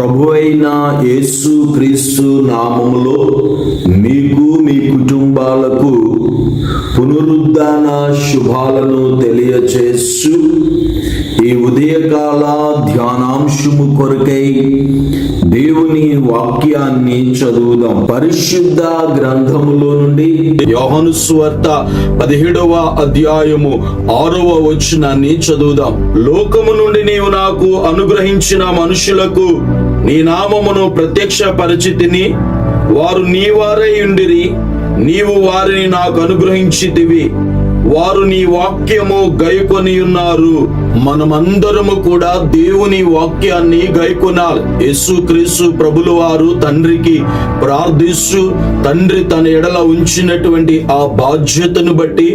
ప్రభు అయిన యేసు క్రీస్తు నామములో మీకు మీ కుటుంబాలకు పునరుద్ధాన శుభాలను తెలియచేస్తూ ఈ ఉదయకాల ధ్యానాంశము కొరకై దేవుని వాక్యాన్ని చదువుదాం. పరిశుద్ధ గ్రంథములో నుండి యోహను స్వార్త పదిహేడవ అధ్యాయము ఆరవ వచనాన్ని చదువుదాం. లోకము నుండి నీవు నాకు అనుగ్రహించిన మనుషులకు నీ నామమును ప్రత్యక్ష పరిచితిని వారు నీ వారై ఉండిరి. నీవు వారిని నాకు అనుగ్రహించితివి. వారు నీ వాక్యము గైకొని ఉన్నారు మనమందరము కూడా దేవుని వాక్యాన్ని గైకొనాలి. యేసు క్రీస్తు ప్రభులు వారు తండ్రికి ప్రార్థిస్తూ తండ్రి తన ఎడల ఉంచినటువంటి ఆ బాధ్యతను బట్టి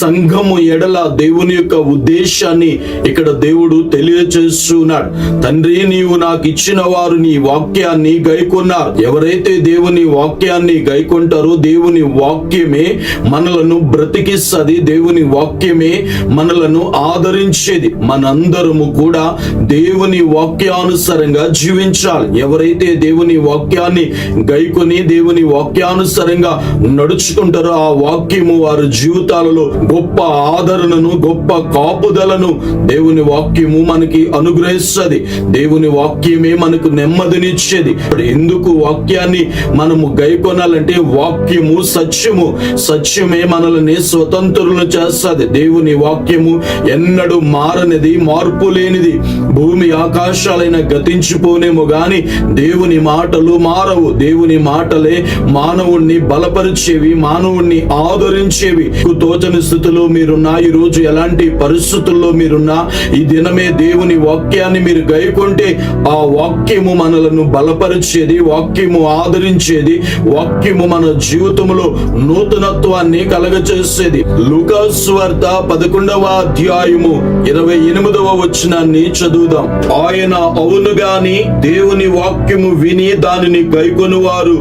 సంఘము ఎడల దేవుని యొక్క ఉద్దేశాన్ని ఇక్కడ దేవుడు తెలియచేస్తున్నాడు. తండ్రి నీవు నాకు ఇచ్చిన వారు నీ వాక్యాన్ని గైకొన్నారు. ఎవరైతే దేవుని వాక్యాన్ని గైకొంటారో దేవుని వాక్యమే మనలను బ్రతికిస్తుంది. దేవుని వాక్యమే మనలను ఆదరించేది. మనందరము కూడా దేవుని వాక్యానుసారంగా జీవించాలి. ఎవరైతే దేవుని వాక్యాన్ని గైకొని దేవుని వాక్యానుసారంగా నడుచుకుంటారో ఆ వాక్యము వారి జీవితాలలో గొప్ప ఆదరణను గొప్ప కాపుదలను దేవుని వాక్యము మనకి అనుగ్రహిస్తుంది. దేవుని వాక్యమే మనకు నెమ్మదినిచ్చేది. ఎందుకు వాక్యాన్ని మనము గైకొనాలంటే వాక్యము సత్యము. సత్యమే మనల్ని స్వతంత్రులను చేస్తుంది. దేవుని వాక్యము ఎన్నడూ మారని మారనిది మార్పు లేనిది భూమి ఆకాశాలైన గతించిపోనేమో గాని దేవుని మాటలు మారవు. దేవుని మాటలే మానవుణ్ణి బలపరిచేవి మానవుణ్ణి ఆదరించేవి. తోచని స్థితిలో మీరున్నా ఈ రోజు ఎలాంటి పరిస్థితుల్లో మీరున్నా ఈ దినమే దేవుని వాక్యాన్ని మీరు గైకొంటే ఆ వాక్యము మనలను బలపరిచేది వాక్యము ఆదరించేది వాక్యము మన జీవితంలో నూతనత్వాన్ని కలగచేసేది. లుకాస్ వార్త పదకొండవ అధ్యాయము ఇరవై ఎనిమిదవ వచనాన్ని చదువుదాం. ఆయన అవును గాని దేవుని వాక్యము విని దానిని గైకొనువారు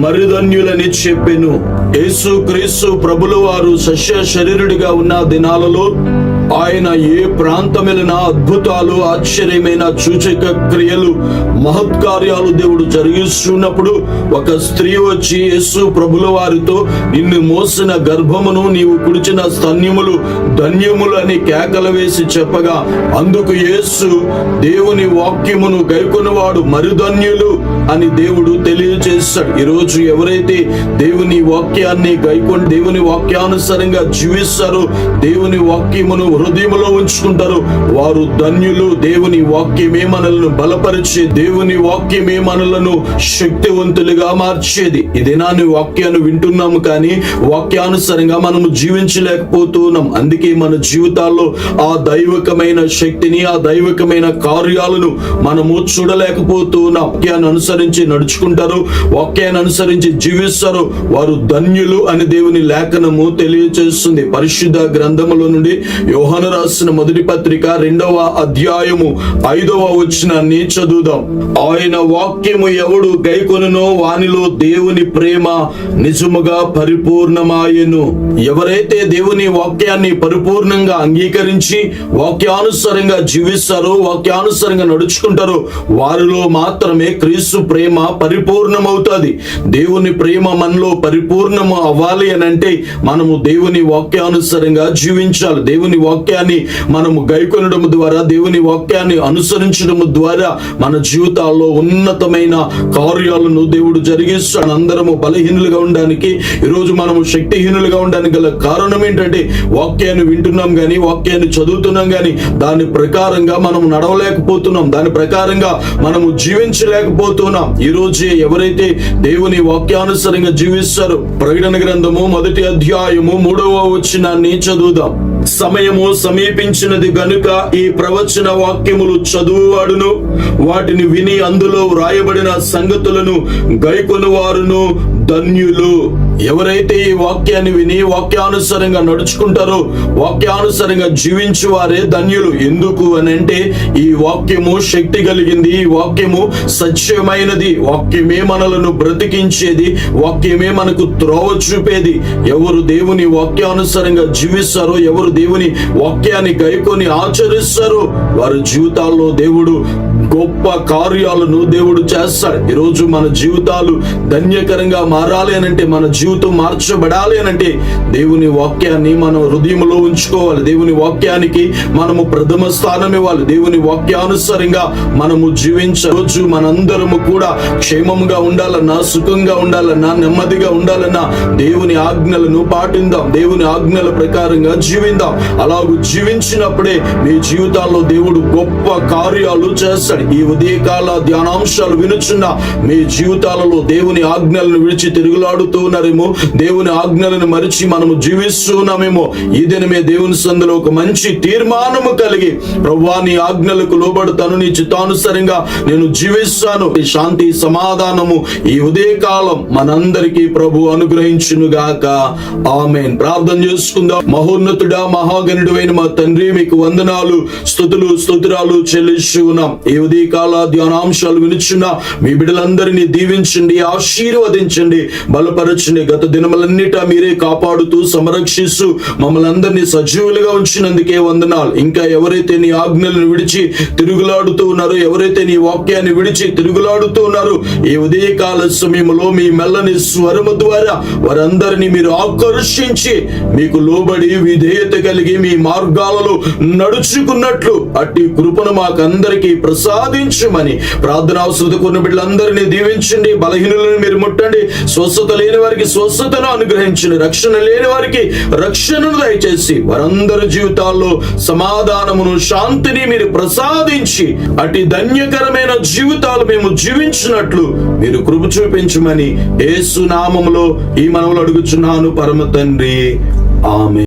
మరిధన్యులని చెప్పెను. యేసు క్రీస్తు ప్రభుల వారు సస్య శరీరుడిగా ఉన్న దినాలలో ఆయన ఏ ప్రాంతమెలిన అద్భుతాలు ఆశ్చర్యమైన సూచక క్రియలు మహత్కార్యాలు దేవుడు జరిగిస్తున్నప్పుడు ఒక స్త్రీ వచ్చి యేసు ప్రభుల వారితో నిన్ను మోసిన గర్భమును నీవు కుడిచిన స్తన్యములు ధన్యములు అని కేకలు వేసి చెప్పగా అందుకు యేసు దేవుని వాక్యమును గైకొనవాడు మరుధన్యులు అని దేవుడు తెలియజేస్తాడు ఈరోజు ఎవరైతే దేవుని వాక్యాన్ని గైకొని దేవుని వాక్యానుసారంగా జీవిస్తారో దేవుని వాక్యమును హృదయంలో ఉంచుకుంటారు. వారు ధన్యులు. దేవుని వాక్యమే మనలను బలపరిచే దేవుని వాక్యమే మనలను శక్తివంతులుగా మార్చేది. ఈ దినాన్ని వాక్యాన్ని వింటున్నాము కానీ వాక్యానుసారంగా మనము జీవించలేకపోతున్నాం. అందుకే మన జీవితాల్లో ఆ దైవకమైన శక్తిని ఆ దైవకమైన కార్యాలను మనము చూడలేకపోతున్నాం. వాక్యాన్ని అనుసరించి నడుచుకుంటారు. వాక్యాన్ని అనుసరించి జీవిస్తారు. వారు ధన్యులు అని దేవుని లేఖనము తెలియజేస్తుంది పరిశుద్ధ గ్రంథములో నుండి యోహను రాసిన మొదటి పత్రిక రెండవ అధ్యాయము ఐదవ వచనాన్ని చదువుదాం. ఆయన వాక్యము ఎవడు గైకొనునో వానిలో దేవుని ప్రేమ నిజముగా పరిపూర్ణమాయను. ఎవరైతే దేవుని వాక్యాన్ని పరిపూర్ణంగా అంగీకరించి వాక్యానుసారంగా జీవిస్తారో వాక్యానుసారంగా నడుచుకుంటారో వారిలో మాత్రమే క్రీస్తు ప్రేమ పరిపూర్ణమవుతుంది. దేవుని ప్రేమ మనలో పరిపూర్ణము అవ్వాలి అని అంటే మనము దేవుని వాక్యానుసారంగా జీవించాలి. దేవుని వాక్యాన్ని మనము గైకొనడం ద్వారా దేవుని వాక్యాన్ని అనుసరించడం ద్వారా మన జీవితాల్లో ఉన్నతమైన కార్యాలను దేవుడు జరిగిస్తాడు. అందరము బలహీనులుగా ఉండడానికి ఈరోజు మనము శక్తిహీనులుగా ఉండడానికి గల కారణం ఏంటంటే వాక్యాన్ని వింటున్నాం కానీ వాక్యాన్ని చదువుతున్నాం కానీ దాని ప్రకారంగా మనం నడవలేకపోతున్నాం. దాని ప్రకారంగా మనము జీవించలేకపోతున్నాం. ఈ ఎవరైతే దేవుని వాక్యానుసరంగా జీవిస్తారో ప్రకటన గ్రంథము మొదటి అధ్యాయము మూడవ వచ్చినాన్ని చదువుదాం. సమయము సమీపించినది గనుక ఈ ప్రవచన వాక్యములు చదువువాడును. వాటిని విని అందులో వ్రాయబడిన సంగతులను గైకొనువారును ధన్యులు. ఎవరైతే ఈ వాక్యాన్ని విని వాక్యానుసారంగా నడుచుకుంటారో వాక్యానుసారంగా జీవించు వారే ధన్యులు. ఎందుకు అని అంటే ఈ వాక్యము శక్తి కలిగింది ఈ వాక్యము సత్యమైనది. వాక్యమే మనలను బ్రతికించేది వాక్యమే మనకు త్రోవ చూపేది. ఎవరు దేవుని వాక్యానుసారంగా జీవిస్తారో ఎవరు దేవుని వాక్యాన్ని గైకొని ఆచరిస్తారో వారి జీవితాల్లో దేవుడు గొప్ప కార్యాలను దేవుడు చేస్తాడు. ఈరోజు మన జీవితాలు ధన్యకరంగా మారాలి అని అంటే మన జీవితం మార్చబడాలి అని అంటే దేవుని వాక్యాన్ని మనం హృదయంలో ఉంచుకోవాలి. దేవుని వాక్యానికి మనము ప్రథమ స్థానం ఇవ్వాలి. దేవుని వాక్యానుసారంగా మనము జీవించవచ్చు మనందరము కూడా క్షేమంగా ఉండాలన్నా సుఖంగా ఉండాలన్నా నెమ్మదిగా ఉండాలన్నా దేవుని ఆజ్ఞలను పాటిందాం. దేవుని ఆజ్ఞల ప్రకారంగా జీవిందాం. అలాగూ జీవించినప్పుడే మీ జీవితాల్లో దేవుడు గొప్ప కార్యాలు చేస్తాడు. ఈ ఉదయకాల ధ్యానాంశాలు వినుచున్న మీ జీవితాలలో దేవుని ఆజ్ఞలను విడిచి తిరుగులాడుతూ ఉన్నారేమో దేవుని ఆజ్ఞలను మరిచి మనము జీవిస్తున్నామేమో ఈ దినమే దేవుని సందులో ఒక మంచి తీర్మానము కలిగి ప్రవ్వా నీ ఆజ్ఞలకు లోబడతాను నీ చిత్తానుసరంగా నేను జీవిస్తాను. ఈ శాంతి సమాధానము ఈ ఉదయకాలం మనందరికీ ప్రభు అనుగ్రహించును గాక ఆమెన్. ప్రార్థన చేసుకుందాం. మహోన్నతుడా మహాగణుడు అయిన మా తండ్రి మీకు వందనాలు స్థుతులు స్తోత్రాలు చెల్లిస్తున్నాం ఈ ఈ ఉదయకాల ధ్యానాంశాలు వినుచున్న మీ బిడ్డలందరినీ దీవించండి ఆశీర్వదించండి బలపరచండి. గత దినములన్నిట మీరే కాపాడుతూ సంరక్షిస్తూ మమ్మల్ని అందరినీ సజీవులుగా ఉంచినందుకే వందనాలు. ఇంకా ఎవరైతే నీ ఆజ్ఞలను విడిచి తిరుగులాడుతూ ఉన్నారో ఎవరైతే నీ వాక్యాన్ని విడిచి తిరుగులాడుతూ ఉన్నారో ఈ ఉదయకాల సమయంలో మీ మెల్లని స్వరము ద్వారా వారందరినీ మీరు ఆకర్షించి మీకు లోబడి విధేయత కలిగి మీ మార్గాలలో నడుచుకున్నట్లు అట్టి కృపను మాకందరికీ ప్రసాదించమని ప్రార్థన అవసరత కొన్న బిడ్డలందరినీ దీవించండి. బలహీనులను మీరు ముట్టండి. స్వస్థత లేని వారికి స్వస్థతను అనుగ్రహించండి. రక్షణ లేని వారికి రక్షణను దయచేసి వారందరి జీవితాల్లో సమాధానమును శాంతిని మీరు ప్రసాదించి అటు ధన్యకరమైన జీవితాలు మేము జీవించినట్లు మీరు కృప చూపించమని యేసు నామములో ఈ మనవులు అడుగుచున్నాను. పరమ తండ్రి. ఆమె